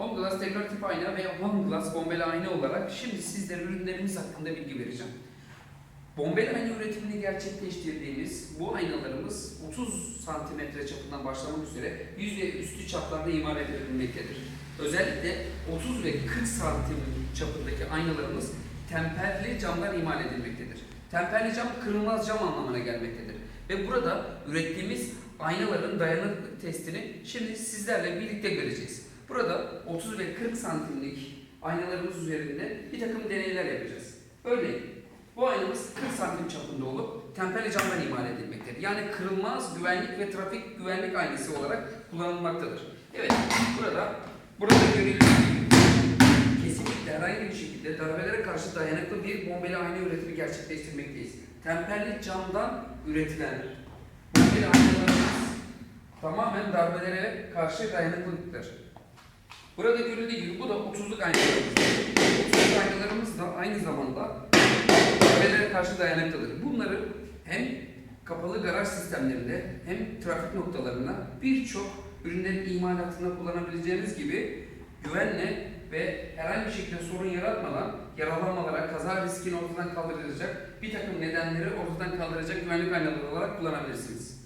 Home Glass dekoratif ayna ve Home Glass bombeli ayna olarak şimdi sizlere ürünlerimiz hakkında bilgi vereceğim. Bombeli ayna üretimini gerçekleştirdiğimiz bu aynalarımız 30 santimetre çapından başlamak üzere yüz ve üstü çaplarda imal edilmektedir. Özellikle 30 ve 40 santim çapındaki aynalarımız temperli camdan imal edilmektedir. Temperli cam kırılmaz cam anlamına gelmektedir. Ve burada ürettiğimiz aynaların dayanıklık testini şimdi sizlerle birlikte göreceğiz. Burada 30 ve 40 santimlik aynalarımız üzerinde bir takım deneyler yapacağız. Örneğin bu aynamız 40 santim çapında olup temperli camdan imal edilmektedir. Yani kırılmaz güvenlik ve trafik güvenlik aynası olarak kullanılmaktadır. Evet, burada burada görüldüğü kesinlikle herhangi bir şekilde darbelere karşı dayanıklı bir bombeli ayna üretimi gerçekleştirmekteyiz. Temperli camdan üretilen bombeli aynalarımız tamamen darbelere karşı dayanıklıdır. Burada görüldüğü gibi bu da 30'luk aynalarımız. 30'luk aynalarımız da aynı zamanda darbelere karşı dayanıklıdır. Bunları hem kapalı garaj sistemlerinde hem trafik noktalarında birçok ürünlerin imalatında kullanabileceğiniz gibi güvenle ve herhangi bir şekilde sorun yaratmadan yaralanmalara, kaza riskini ortadan kaldıracak bir takım nedenleri ortadan kaldıracak güvenlik aynaları olarak kullanabilirsiniz.